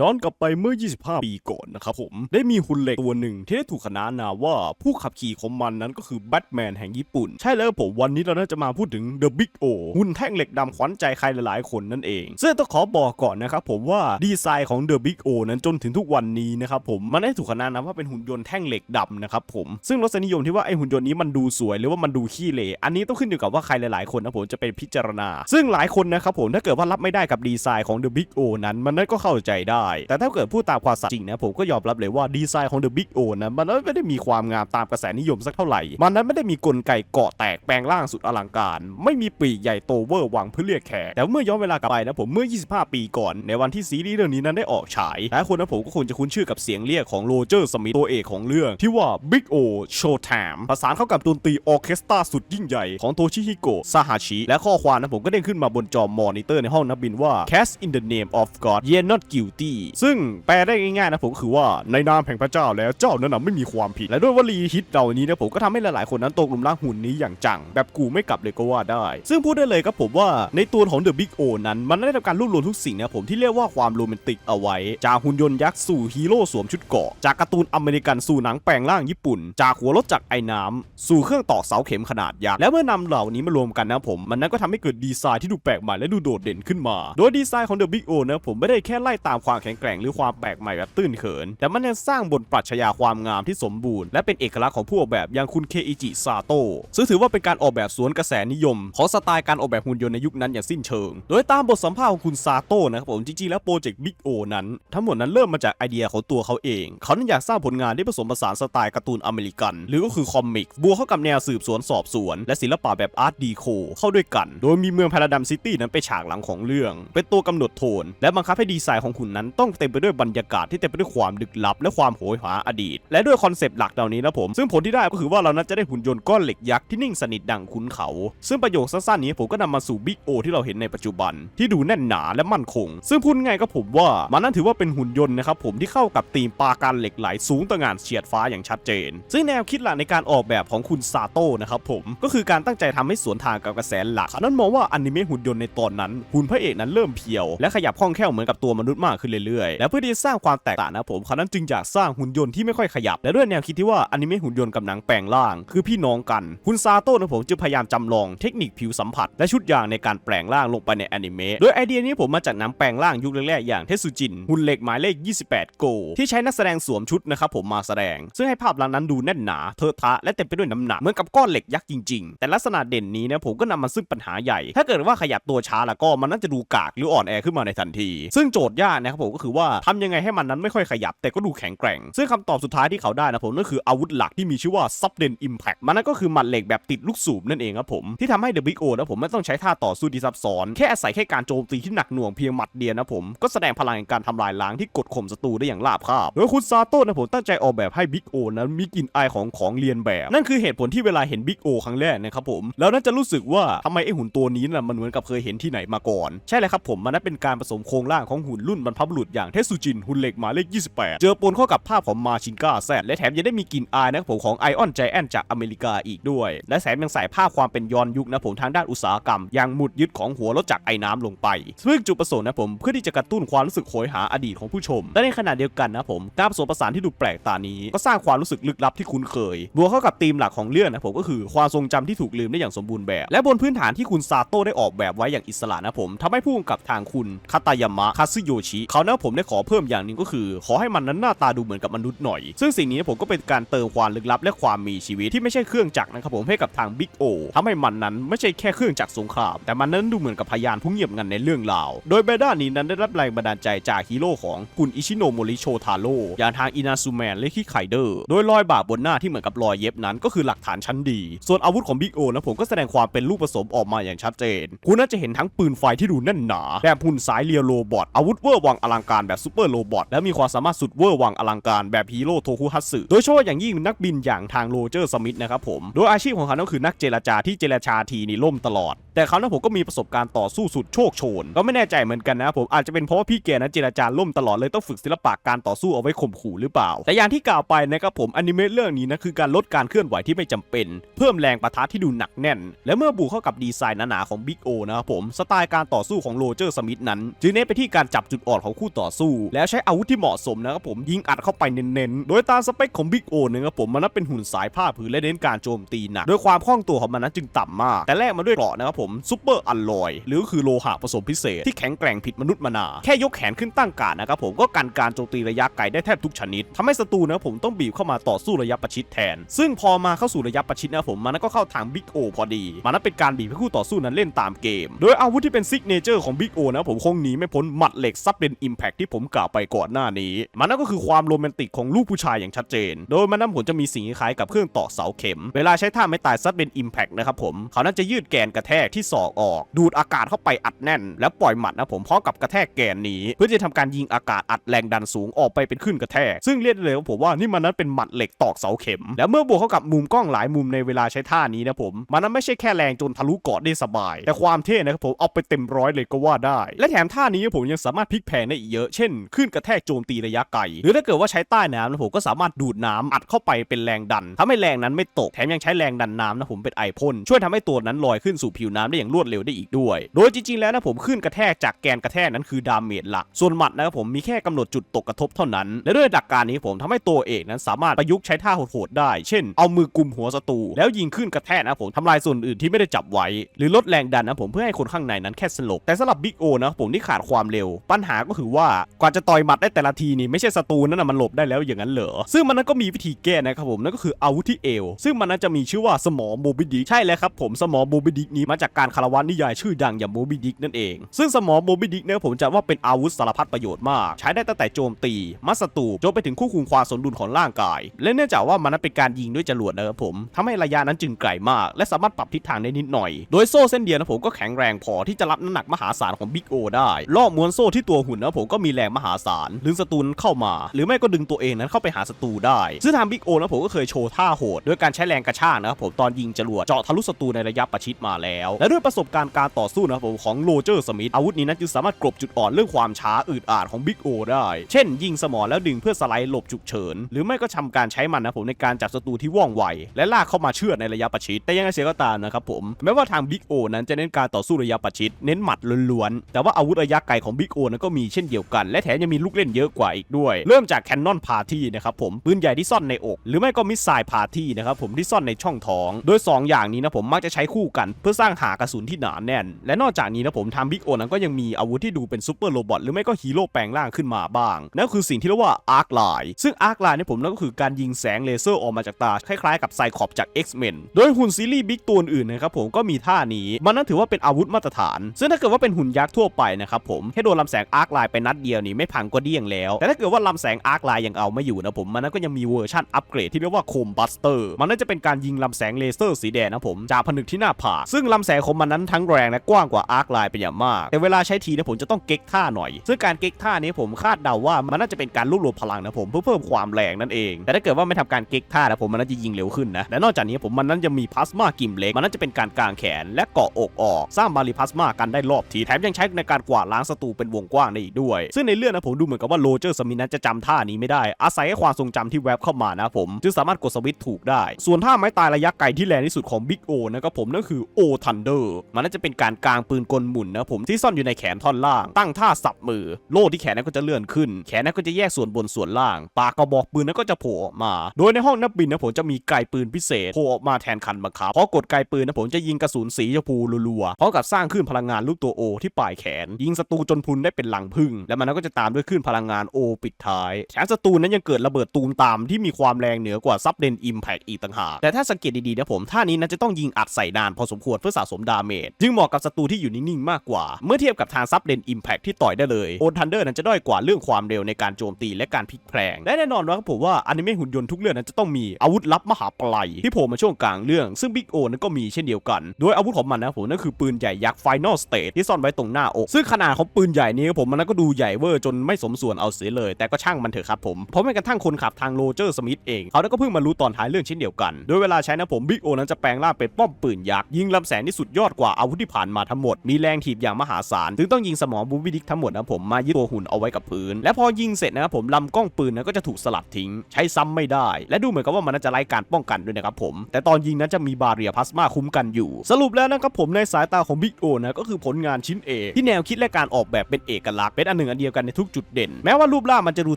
ย้อนกลับไปเมื่อ 25 ปีก่อนนะครับผม ได้มีหุ่นเหล็กตัวหนึ่งที่ได้ถูกขนานนามว่าผู้ขับขี่ของมันนั้นก็คือแบทแมนแห่งญี่ปุ่น ใช่แล้วผมวันนี้เราน่าจะมาพูดถึง The Big O หุ่นแท่งเหล็กดำขวัญใจใครหลายๆ คนนั่นเอง ซึ่งต้องขอบอกก่อนนะครับผมว่าดีไซน์ของ The Big O นั้นจนถึงทุกวันนี้นะครับผมมันได้ถูกขนานนามว่าเป็นหุ่นยนต์แท่งเหล็กดำนะครับผมซึ่งรสนิยมที่ว่าไอหุ่นยนต์นี้มันดูสวยหรือว่ามันดูขี้เหร่อันนี้ต้องขึ้นอยู่กับว่าใครหลายๆ คนนะผมจะไปพิจารณา ซึ่งหลายคนนะครับผมถ้าเกิดว่ารับไม่ได้กับดีไซน์ของ The Big O นั้นมันนั่นก็เข้าใจได้แต่ถ้าเกิดพูดตามความสัตย์จริงนะผมก็ยอมรับเลยว่าดีไซน์ของ The Big O นั้นมันไม่ได้มีความงามตามกระแสนิยมสักเท่าไหร่ มันนั้นไม่ได้มีกลไกเกาะแตกแปลงร่างสุดอลังการ ไม่มีปีกใหญ่โตเวอร์วังเพื่อเรียกแขกแต่เมื่อย้อนเวลากลับไปนะผมเมื่อ 25 ปีก่อนในวันที่ซีรีส์เรื่องนี้นั้นได้ออกฉายหลายคนนะผมก็คงจะคุ้นชื่อกับเสียงเรียกของโรเจอร์สมิธตัวเอกของเรื่อง ที่ว่า Big O Showtime ประสานเข้ากับดนตรีออเคสตราสุดยิ่งใหญ่ของโทชิฮิโกะซาฮาชิและข้อความนะผมก็เด้งขึ้นมาบนจอมอนิเตอร์ในห้องนักบินว่า Cast in the name of God ye not guilty ซึ่งแปลได้ง่ายๆนะผมคือว่าในนามแห่งพระเจ้าแล้วเจ้านั้นนะไม่มีความผิดและด้วยวลีฮิตเหล่านี้นะผมก็ทำให้หลายๆคนนั้นตกหลุมรักหุ่นนี้อย่างจัง แบบกูไม่กลับเลยก็ว่าได้ ซึ่งพูดได้เลยครับผมว่าในตัวของ The Big O นั้น มันได้ทำการรวบรวมทุกสิ่งนะผมที่เรียกว่าความโรแมนติกเอาไว้ จากหุ่นยนต์ยักษ์สู่ฮีโร่สวมชุดเกราะจากการ์ตูนอเมริกันสู่หนังแปลงร่างญี่ปุ่น จากหัวรถจักรไอ้น้ำสู่เครื่องต่อเสาเข็มขนาดยักษ์แล้วเมื่อนำเหล่านี้มารวมกันนะผมมันนั้นก็ทำให้เกิดดีไซน์ที่ดูแปลกใหม่และดูโดดเด่นขึ้นมา โดยดีไซน์ของ The Big O นะผมไม่ได้แค่ไล่ตามความแข็งแกร่งหรือความแปลกใหม่แบบตื้นเขิน แต่มันยังสร้างบนปรัชญาความงามที่สมบูรณ์และเป็นเอกลักษณ์ของผู้ออกแบบอย่างคุณเคอิจิซาโตะซึ่งถือว่าเป็นการออกแบบสวนกระแสนิยมของสไตล์การออกแบบหุ่นยนต์ในยุคนั้นอย่างสิ้นเชิง โดยตามบทสัมภาษณ์ของคุณซาโตะนะครับผมจริงๆแล้วโปรเจกต์ Big O นั้น ทั้งหมดนั้นเริ่มมาจากไอเดียของตัวเขาเอง เขานั้นอยากสร้างผลงานที่ผสมผสานสไตล์การ์ตูนอเมริกัน หรือก็คือคอมิกบวกเข้ากับแนวสืบสวนสอบสวน และศิลปะแบบอาร์ตดีโคเข้าด้วยกัน โดยมีเมืองพาราดัมซิตี้นั้นไปนฉากหลังของเรื่อง เป็นตัวกำหนดโทน และบังคับให้ดีไซน์ของหุ่นนั้นต้องเต็มไปด้วยบรรยากาศที่เต็มไปด้วยความลึกลับและความโหยหาอดีต และด้วยคอนเซปต์หลักเหล่านี้นะผม ซึ่งผลที่ได้ก็คือว่าเรานั้นจะได้หุ่นยนต์ก้อนเหล็กยักษ์ที่นิ่งสนิทดังคุ้นเขา ซึ่งประโยคสั้นๆนี้ผมก็นำมาสู่บิ๊กโอที่เราเห็นในปัจจุบัน ที่ดูแน่นหนาและมั่นคง ซึ่งพูดง่ายก็ผมว่ามันนั่นถือว่าเป็นหุ่นยนต์นะครับผมที่เข้ากับธีมปาการเหล็กไหลสูงตระหง่านเฉียดฟ้าอย่างชัดเจน ซึ่งแนวคิดหลักในการออกแบบของคุณซาโต้นะครับผมก็คือการตั้งใจทำให้สวนทางกับกระแสหลักเขานั้นมองว่าอนิเมะหุ่นยนต์ในตอนนั้นหุ่นพระเอกนั้นเริ่มเพียวและขยับคล่องแคล่วเหมือนกับตัวมนุษย์มากขึ้นเรื่อยๆ และเพื่อที่จะสร้างความแตกต่างนะผมเขานั้นจึงอยากสร้างหุ่นยนต์ที่ไม่ค่อยขยับ และด้วยแนวคิดที่ว่าอนิเมะหุ่นยนต์กับหนังแปลงร่าง คือพี่น้องกัน คุณซาโต้นะผมจึงพยายามจำลองเทคนิคผิวสัมผัส และชุดยางในการแปลงร่างลงไปในอนิเมะ โดยไอเดียนี้ผมมาจากหนังแปลงร่างยุคแรกๆอย่างเทสุจินหุ่นเหล็กหมายเลข 28 โก ที่ใช้นักแสดงสวมชุดนะครับผมมาแสดง ซึ่งให้ภาพลักษณ์นั้นดูแน่นหนาเทอะทะและเต็มไปด้วยน้ำหนักเหมือนกับก้อนเหล็กยักษ์จริงๆ แต่ลักษณะเด่นนี้นะผมก็นำมาซึ่งปัญหาใหญ่ ถ้าเกิดว่าขยับตัวช้าแล้วก็มันน่าจะดูกากหรืออ่อนแอขึ้นมาในทันที ซึ่งโจทย์ยากนะครับผมก็คือว่าทำยังไงให้มันนั้นไม่ค่อยขยับ แต่ก็ดูแข็งแกร่ง ซึ่งคำตอบสุดท้ายที่เขาได้นะผมก็คืออาวุธหลักที่มีชื่อว่า Sudden Impact มันนั่นก็คือหมัดเหล็กแบบติดลูกสูบนั่นเองครับผมที่ทำให้ The Big O นะผมไม่ต้องใช้ท่าต่อสู้ที่ซับซ้อนแค่อาศัยแค่การโจมตีที่หนักหน่วงเพียงหมัดเดียวนะผมก็แสดงพลังการทำลายล้างที่กดข่มศัตรูได้อย่างราบคาบโดยคุณซาโต้นะผมตั้งใจออกแบบให้ Big O นั้นมีกลิ่นอายของของเรียนแบบ นั่นคือเหตุผลที่เวลาเห็น Big O ครั้งแรกนะครับผมแล้วน่าจะรู้สึกว่าทำไมไอหุ่นตัวนี้น่ะมันเหมือนกับเคยเห็นที่ไหนมาก่อน ใช่เลยครับผมมันนั้นเป็นการผสมโครงร่างของหุ่นรุ่นบรรพบุรุษอย่างเทสุจินหุ่นเหล็กหมายเลข 28 เจอปนเข้ากับภาพของมาชินกาแซดและแถมยังได้มีกลิ่นอายนะครับผมของไอออนใจแอนจากอเมริกาอีกด้วย และแถมยังใส่ภาพความเป็นย้อนยุคนะผมทางด้านอุตสาหกรรมอย่างหมุดยึดของหัวรถจักรไอ้น้ำลงไปซึ่งจุดประสงค์นะผมเพื่อที่จะกระตุ้นความรู้สึกโหยหาอดีตของผู้ชมและในขณะเดียวกันนะผมการผสมผสานที่ดูแปลกตานี้ ก็สร้างความรู้สึกลึกลับที่คุ้นเคยบวกเข้ากับธีมหลักของเรื่องนะผมก็คือความทรงจำที่ถูกลืมได้อย่างสมบูรณ์แบบ และบนพื้นฐานที่คุณซาโต้ได้ออกแบบไว้อย่างอิสระนะผมทำให้ผู้กำกับทางคุณคาตายามะคาซึโยชิเขานะผมได้ขอเพิ่มอย่างหนึ่งก็คือ ขอให้มันนั้นหน้าตาดูเหมือนกับมนุษย์หน่อย ซึ่งสิ่งนี้ผมก็เป็นการเติมความลึกลับและความมีชีวิตที่ไม่ใช่เครื่องจักรนะครับผมให้กับทางบิ๊กโอทำให้มันนั้นไม่ใช่แค่เครื่องจักรสงคราม แต่มันนั้นดูเหมือนกับพยานผู้เงียบงันในเรื่องราว โดยเบด้านี้นั้นได้รับแรงบันดาลใจจากฮีโร่ของคุณอิชิโนโมริโชทาโร่อย่างทางอินาซูแมนและคิไคเดอร์โดยรอยบาดบนหน้าที่เหมือนกับรอยเย็บนั้นก็คือหลักฐานชั้นดี ส่วนอาวุธของบิ๊กโอนะผมก็แสดงความเป็นลูกผสมออกมาอย่างชัดเจน คุณน่าจะเห็นทั้งปืนไฟที่ดูแน่นหนาแบบหุ่นสายเรียโรบอทอาวุธเวอร์วังอลงการแบบซูเปอร์โรบอทและมีความสามารถสุดเวอร์วังอลังการแบบฮีโร่โทคุฮัตสึโดยเฉพาะอย่างยิ่งนักบินอย่างทางโรเจอร์สมิธนะครับผมโดยอาชีพของเขาก็คือนักเจรจาที่เจรจาทีนี่ล่มตลอด แต่เขานะผมก็มีประสบการณ์ต่อสู้สุดโชคโชน ก็ไม่แน่ใจเหมือนกันนะผมอาจจะเป็นเพราะว่าพี่แกนั้นเจรจาล่มตลอดเลยต้องฝึกศิลปะการต่อสู้เอาไว้ข่มขู่หรือเปล่า แต่อย่างที่กล่าวไปนะครับผมอนิเมะเรื่องนี้นะคือการลดการเคลื่อนไหวที่ไม่จำเป็น เพิ่มแรงปะทะที่ดูหนักแน่น และเมื่อบูเข้ากับดีไซน์หนาๆของบิ๊กโอนะครับผมสไตล์การต่อสู้ของโรเจอร์สมิธนั้น จึงเน้นไปที่การจับจุดอ่อนของคู่คู่ต่อสู้ แล้วใช้อาวุธที่เหมาะสมนะครับผมยิงอัดเข้าไปเน้นๆ โดยตามสเปคของบิ๊กโอนะครับผมมันนั้นเป็นหุ่นสายผ้าผืนและเน้นการโจมตีหนักโดยความคล่องตัวของมันนั้นจึงต่ำมาก แต่แลกมาด้วยเกราะนะครับผมซูเปอร์อัลลอยหรือคือโลหะผสมพิเศษที่แข็งแกร่งผิดมนุษย์มานาแค่ยกแขนขึ้นตั้งการนะครับผมก็กันการโจมตีระยะไกลได้แทบทุกชนิดทำให้ศัตรูนะครับผมต้องบีบเข้ามาต่อสู้ระยะประชิดแทน ซึ่งพอมาเข้าสู่ระยะประชิดนะครับผมมันนั้นก็เข้าทางบิ๊กโอพอดี มันนั้นเป็นการบีบให้คู่ต่อสู้นั้นเล่นตามเกม โดยอาวุธที่เป็นซิกเนเจอร์ของบิ๊กโอนะผมคงหนีไม่พ้นหมัดเหล็กซับเดนอิมแพคที่ผมกล่าวไปก่อนหน้านี้ มันนั่นก็คือความโรแมนติกของลูกผู้ชายอย่างชัดเจน โดยมันนั้นผมจะมีสิ่งคล้ายกับเครื่องต่อเสาเข็ม เวลาใช้ท่าไม่ตายซับเดนอิมแพคนะครับผม เขานั้นจะยืดแกนกระแทกที่ศอกออก ดูดอากาศเข้าไปอัดแน่น แล้วปล่อยหมัดนะผมพร้อมกับกระแทกแกนนี้ เพื่อจะทำการยิงอากาศอัดแรงดันสูงออกไปเป็นขึ้นกระแทก ซึ่งเรียกได้เลยว่าผมว่านี่มันนั้นเป็นหมัดเหล็กตอกเสาเข็ม แล้วเมื่อบวกเข้ากับมุมกล้องหลายมุมในเวลาใช้ท่านี้นะผม มันนั้นไม่ใช่แค่แรงจนทะลุเกาะได้สบาย แต่ความเท่นะครับผมเอาไปเต็มร้อยเลยก็ว่าได้ และแถมท่านี้ผมยังสามารถพลิกแพงได้เยอะเช่นขึ้นกระแทกโจมตีระยะไกล หรือถ้าเกิดว่าใช้ใต้น้ำนะผมก็สามารถดูดน้ำอัดเข้าไปเป็นแรงดันทำให้แรงนั้นไม่ตก แถมยังใช้แรงดันน้ำนะผมเป็นไอพ่นช่วยทำให้ตัวนั้นลอยขึ้นสู่ผิวน้ำได้อย่างรวดเร็วได้อีกด้วย โดยจริงๆแล้วนะผมขึ้นกระแทกจากแกนกระแทกนั้นคือดาเมจหลัก ส่วนหมัดนะครับผมมีแค่กำหนดจุดตกกระทบเท่านั้น และด้วยหลักการนี้ผมทำให้ตัวเอกนั้นสามารถประยุกต์ใช้ท่าโหดๆได้ เช่น เอามือกุมหัวศัตรูแล้วยิงขึ้นกระแทกนะผมทำลายส่วนอื่นที่ไม่ได้จับไว้ หรือลดแรงดันนะผมเพื่อให้คนข้างในนั้นแค่สลบแต่สำหรับบิ๊กโอนะผมที่ขาดความเร็ว ปัญหาก็คือว่ากว่าจะต่อยหมัดได้แต่ละทีนี่ไม่ใช่ศัตรูนั่นนะมันหลบได้แล้วอย่างนั้นเหรอซึ่งมันนั้นก็มีวิธีแก้นะครับผมนั่นก็คืออาวุธที่เอว ซึ่งมันนั้นจะมีชื่อว่าสมอโมบิดิกใช่แล้วครับผมสมอโมบิดิกนี้มาจากการคารวะนิยายชื่อดังอย่างโมบิดิกนั่นเอง ซึ่งสมอโมบิดิกเนี่ยผมจะว่าเป็นอาวุธสารพัดประโยชน์มาก ใช้ได้ตั้งแต่โจมตีมัดศัตรูจนไปถึงควบคุมความสมดุลของร่างกาย และเนื่องจากว่ามันนั้นเป็นการยิงด้วยจรวดนะครับผมทำให้ระยะนั้นจึงไกลมาก และสามารถปรับทิศทางได้นิดหน่อย โดยโซ่เส้นเดียวนะผมก็แข็งแรงพอที่จะรับน้ำหนักมหาศาลของบิ๊กโอได้ล่อม้วนโซ่ที่ตัวหุ่นนะผมก็มีแรงมหาศาลดึงศัตรูนั้นเข้ามา หรือไม่ก็ดึงตัวเองนั้นเข้าไปหาศัตรูได้ ซึ่งทางบิ๊กโอนะผมก็เคยโชว์ท่าโหดด้วยการใช้แรงกระชากนะครับผมตอนยิงจรวดเจาะทะลุศัตรูในระยะประชิดมาแล้ว และด้วยประสบการณ์การต่อสู้นะครับผมของโรเจอร์สมิธอาวุธนี้นั้นจึงสามารถกลบจุดอ่อนเรื่องความช้าอืดอาดของบิ๊กโอได้ เช่น ยิงสมอแล้วดึงเพื่อสไลด์หลบฉุกเฉิน หรือไม่ก็ทำการใช้มันนะผมในการจับศัตรูที่ว่องไว และลากเข้ามาเชือดในระยะประชิดแต่ยังไงเสียก็ตามนะครับผมแม้ว่าทางบิ๊กโอนั้นจะเน้นการต่อสู้ระยะประชิดเน้นหมัดล้วนๆแต่ว่าอาวุธระยะไกลของบิ๊กโอนั้นก็มีเช่นเดียวกัน และแถมยังมีลูกเล่นเยอะกว่าอีกด้วย เริ่มจากแคนนอนพาร์ตี้นะครับผมปืนใหญ่ที่ซ่อนในอก หรือไม่ก็มิสไซล์พาร์ตี้นะครับผมที่ซ่อนในช่องท้อง โดยสองอย่างนี้นะผมมักจะใช้คู่กัน เพื่อสร้างหากระสุนที่หนาแน่น และนอกจากนี้นะผมทางบิ๊กโอนั้นก็ยังมีอาวุธที่ดูเป็นซูเปอร์โรบอทหรือไม่ก็ฮีโร่แปลงร่างขึ้นมาบ้างนั่นคือสิ่งที่เรียกว่าอาร์คไลน์ซึ่งอาร์คไลน์เนี่ยผมนั่นก็คือการยิงแสงเลเซอร์ออกมาจากตาคล้ายๆกับไซคอปจาก X-Men โดยหุ่นซีรีส์บิ๊กตัวอื่นนะครับผมก็มีท่านี้มันนั่นถือว่าเป็นอาวุธมาตรฐาน ซึ่งถ้าเกิดว่าเป็นหุ่นยักษ์ทั่วไปนะครับผมแค่โดนลำแสงอาร์คไลน์ไปนัดเดียวนี่ไม่พังก็เดี้ยงแล้ว แต่ถ้าเกิดว่าลำแสงอาร์คไลน์ยังเอาไม่อยู่นะผม มันนั่นก็ยังมีเวอร์ชันอัปเกรดที่เรียกว่าโคมบัสเตอร์ มันน่าจะเป็นการยิงลำแสงเลเซอร์สีแดงนะผมจากผนึกที่หน้าผากซึ่งลำแสงของมันนั้นทั้งแรงและกว้างกว่าอาร์คไลน์เป็นอย่างมาก แต่เวลาใช้ทีนะผมจะต้องเก๊กท่าหน่อย ซึ่งการเก๊กท่านี้ผมคาดเดาว่ามันน่าจะเป็นการรวบรวมพลังนะผมเพื่อเพิ่มความแรงนั่นเอง แต่ถ้าเกิดว่าไม่ทำการเก๊กท่านะผมมันน่าจะยิงเร็วขึ้นนะและนอกจากนี้ผมมันนั้นจะมีพลาสมากิมเล็กมันน่าจะเป็นการกางแขนและเกาะอกออก สร้างบารีพลาสมากันได้รอบทีแถมยังใช้ในการกวาดล้างศัตรูเป็นวงกว้างได้อีกด้วยซึ่งในเรื่องนะผมดูเหมือนกับว่าโรเจอร์สมิธนั้นจะจำท่านี้ไม่ได้ อาศัยความทรงจำที่แวบเข้ามานะผมจึงสามารถกดสวิตช์ถูกได้ ส่วนท่าไม้ตายระยะไกลที่แรงที่สุดของบิ๊กโอนะครับผมนั่นคือโอทันเดอร์มันน่าจะเป็นการกางปืนกลหมุนนะผมที่ซ่อนอยู่ในแขนท่อนล่าง ตั้งท่าสับมือ โล่ที่แขนนั้นก็จะเลื่อนขึ้น แขนนั้นก็จะแยกส่วนบนส่วนล่าง ปากกระบอกปืนนั้นก็จะโผล่ออกมา โดยในห้องนักบินนะผมจะมีไกลปืนพิเศษโผล่ออกมาแทนคันบังคับพอกดไกลปืนนะผมจะยิงกระสุนสีชมพูรัวๆพร้อมกับสร้างคลื่นพลังงานรูปตัวโอที่ปลายแขน ยิงศัตรูจนพุนได้เป็นหลังพึ่งและมันก็จะตามด้วยคลื่นพลังงานโอปิดท้ายแถมศัตรูนั้นยังเกิดระเบิดตูมตามที่มีความแรงเหนือกว่าซับเดนอิมแพกอีกต่างหากแต่ถ้าสังเกตดีๆนะผมท่านี้นั้นจะต้องยิงอัดใส่นานพอสมควรเพื่อสะสมดาเมจจึงเหมาะกับศัตรูที่อยู่นิ่งๆมากกว่า เมื่อเทียบกับทางซับเดนอิมแพกที่ต่อยได้เลยโอนทันเดอร์นั้นจะด้อยกว่าเรื่องความเร็วในการโจมตีและการพลิกแพลงและแน่นอนว่าผมว่าอนิเมะหุ่นยนต์ทุกเรื่องนั้นจะต้องมีอาวุธลับมหาปลายที่โผล่มาช่วงกลางเรื่อง ซึ่งบิ๊กโอนั้นก็มีเช่นเดียวกัน โดยอาวุธของมันนะผมนั่นคือปืนใหญ่ยักษ์ไฟนอลสเตทที่ซ่อนไว้ตรงหน้าอกซึ่งขนาดของปืนใหญ่นี้ผมมันก็ดููใหญ่เวอร์จนไม่สมส่วนเอาเสียเลย แต่ก็ช่างมันเถอะครับผมเพราะแม้กระทั่งคนขับทางโรเจอร์สมิธเองเขาก็เพิ่งมารู้ตอนท้ายเรื่องเช่นเดียวกัน โดยเวลาใช้นะผมบิ๊กโอนั้นจะแปลงร่างเป็นป้อมปืนยักษ์ยิงลำแสงที่สุดยอดกว่าอาวุธที่ผ่านมาทั้งหมดมีแรงถีบอย่างมหาศาลจึงต้องยิงสมองบูบิดิกทั้งหมดนะผมมายึดตัวหุ่นเอาไว้กับพื้น และพอยิงเสร็จนะครับผมลำกล้องปืนนั้นก็จะถูกสลัดทิ้ง ใช้ซ้ำไม่ได้ และดูเหมือนกับว่ามันจะไร้การป้องกันด้วยนะครับผม แต่ตอนยิงนั้นจะมีบาเรียพลาสมาคุ้มกันอยู่ สรุปแล้วนะครับผมในสายตาของบิ๊กโอนะก็คือผลงานชิ้นเอกที่แนวคิดและการออกแบบเป็นเอกลักษณ์เป็นอันหนึ่งอันเดียวกันในทุกจุดเด่น แม้ว่ารูปร่างมันจะดู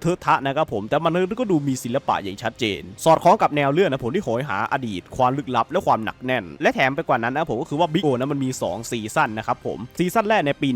เทอะทะนะครับผมแต่มันก็ดูมีศิลปะอย่างชัดเจน สอดคล้องกับแนวเรื่องนะผมที่โหยหาอดีต ความลึกลับและความหนักแน่น และแถมไปกว่านั้นนะผมก็คือว่าบิ๊กโอนะมันมี 2 ซีซั่นนะครับผมซีซั่นแรกในปี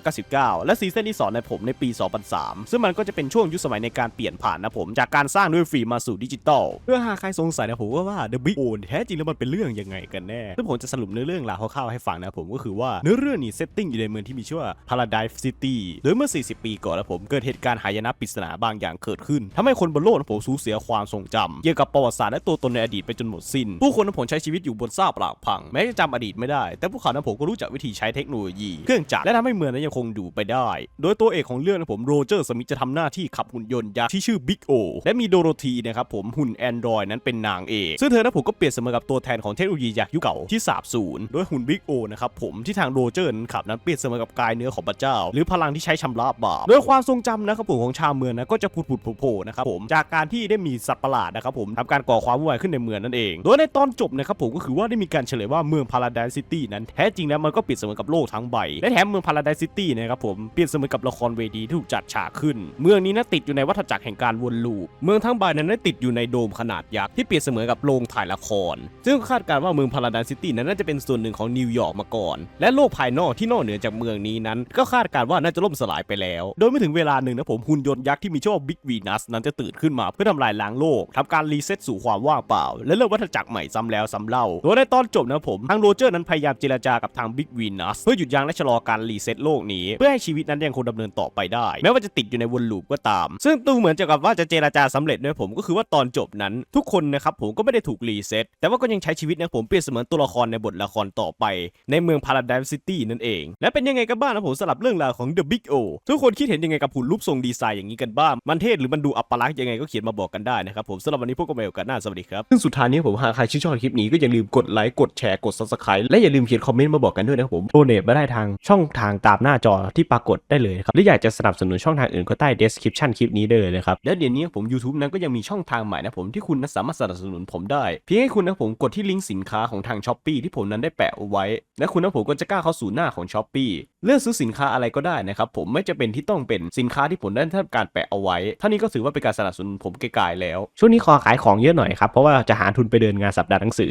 1999 และซีซั่นที่2ในผมในปี 2003 ซึ่งมันก็จะเป็นช่วงยุคสมัยในการเปลี่ยนผ่านนะผมจากการสร้างด้วยฟิล์มมาสู่ดิจิตอลเพื่อหากใครสงสัยนะผมว่าว่า The Big O แท้จริงแล้วมันเป็นเรื่องยังไงกันแน่ซึ่งผมจะสรุปเนื้อเรื่องราวคร่าวๆให้ฟังนะผมก็คือว่าเนื้อเรื่องนี้เซตติ้งอยู่ในเมืองที่มีชื่อว่า Paradise City โดยเมื่อ40 ปีก่อนนะผมเกิดเหตุการณ์หายนะปริศนาบางอย่างเกิดขึ้นทำให้คนบนโลกนะผมสูญเสียความทรงจำเกี่ยวกับประวัติศาสตร์และตัวตนในอดีตไปจนหมดสิ้น ผู้คนนะผมใช้ชีวิตอยู่บนซากปรักพังแม้จะจำอดีตไม่ได้ แต่พวกเขานะผมก็รู้จักวิธีใช้เทคโนโลยี เครื่องจักรและทำให้เมืองนั้นยังคงอยู่ไปได้ โดยตัวเอกของเรื่องนะผมโรเจอร์สมิธจะทำหน้าที่ขับหุ่นยนต์ยักษ์ที่ชื่อบิ๊กโอและมีโดโรธีนะครับผมหุ่นแอนดรอยนั้นเป็นนางเอกซึ่งเธอนะผมก็เปรียบเสมือนกับตัวแทนของเทคโนโลยียักษ์ยุคเก่าที่สาบสูญโดยหุ่นบิ๊กโอนะครับผมที่ทางโรเจอร์นั้นขับนั้นเปรียบเสมือนกับกายเนื้อของพระเจ้า หรือพลังที่ใช้ชำระบาปโดยความทรงจำนะครับผมของชาวเมืองนะก็จะผุดผุดโผล่นะครับผมจากการที่ได้มีสัตว์ประหลาดนะครับผมทำการก่อความวุ่นวายขึ้นในเมืองนั่นเอง โดยในตอนจบนะครับผมก็คือว่าได้มีการเฉลยว่าเมืองพาราไดซิตี้นั้นแท้จริงแล้วมันก็เปรียบเสมือนกับโลกทั้งใบและแถมเมืองพาราไดซิตี้นะครับผมเปรียบเสมือนกับละครเวทีที่ถูกจัดฉากขึ้น เมืองนี้นะติดอยู่ในวัฏจักรแห่งการวนลูปเมืองทั้งใบนั้นได้ติดอยู่ในโดมขนาดยักษ์ที่เปรียบเสมือนกับโรงถ่ายละคร ซึ่งคาดการว่าเมืองพาราไดซิตี้นั้นน่าจะเป็นส่วนหนึ่งของนิวยอร์กมาก่อน และโลกภายนอกที่นอกเหนือจากเมืองนี้นั้น ก็คาดการว่าน่าจะล่มสลายไปแล้ว โดยไม่ถึงเวลาหนึ่งนะผมหุ่นยนต์ยักษ์ที่มีชื่อว่าบิ๊กวีนัสนั้นจะตื่นขึ้นมาเพื่อทำลายล้างโลกทำการรีเซ็ตสู่ความว่างเปล่า และเริ่มวัฏจักรใหม่ซ้ำแล้วซ้ำเล่าโดยในตอนจบนะผมทางโรเจอร์นั้นพยายามเจรจากับทางบิ๊กวีนัสเพื่อหยุดยั้งและชะลอการรีเซ็ตโลกนี้เพื่อให้ชีวิตนั้นยังคงดำเนินต่อไปได้ แม้ว่าจะติดอยู่ในวนลูปก็ตาม ซึ่งดูเหมือนจะกับว่าจะเจรจาสำเร็จด้วยผมก็คือว่าตอนจบนั้นทุกคนนะครับผมก็ไม่ได้ถูกรีเซ็ตแต่ว่าก็ยังใช้ชีวิตนะผมเปรียบเสมือนตัวละครในบทละครต่อไป ในเมืองพาราไดซิตี้นั่นเอง และเป็นยังไงกันบ้างนะผมสำหรับเรื่องราวของ The Big O ทุกคนคิดเห็นยังไงกับหุ่นรูปทรงดีไซน์อย่างนี้กันบ้าง มันเท่หรือมันดูอัปลักษณ์ยังไงก็เขียนมาบอกกันได้นะครับผมสำหรับวันนี้พวกกันใหม่โอกาสหน้าสวัสดีครับ ซึ่งสุดท้ายนี้ผมหากใครชื่นชอบคลิปนี้ก็อย่าลืมกดไลค์กดแชร์กด subscribe และอย่าลืมเขียนคอมเมนต์มาบอกกันด้วยนะครับผมโดเนทมาได้ทางช่องทางตามหน้าจอที่ปรากฏได้เลยครับหรืออยากจะสนับสนุนช่องทางอื่นก็ใต้ description คลิปนี้ได้เลยนะครับและเดี๋ยวนี้ผม YouTube นั้นก็ยังมีช่องทางใหม่นะผมที่คุณนั้นสามารถสนับสนุนผมได้เพียงให้คุณนะผมกดที่ลิงก์สินค้าของทาง s h อ p e e ที่ผมนั้นได้แปะเอาไว้ และคุณนะผมก็จะกล้าเข้าสู่หน้าของ s h อ p e e เลือกซื้อสินค้าอะไรก็ได้นะครับผมไม่จะเป็นที่ต้องเป็นสินค้าที่ผมได้ทำการแปะเอาไว้เท่านี้ก็ถือว่าเป็นการสนับสนุนผมไกลๆแล้ว ช่วงนี้ขอขายของเยอะหน่อยครับเพราะว่าจะหาทุนไปเดินงานสัปดาห์หนังสือ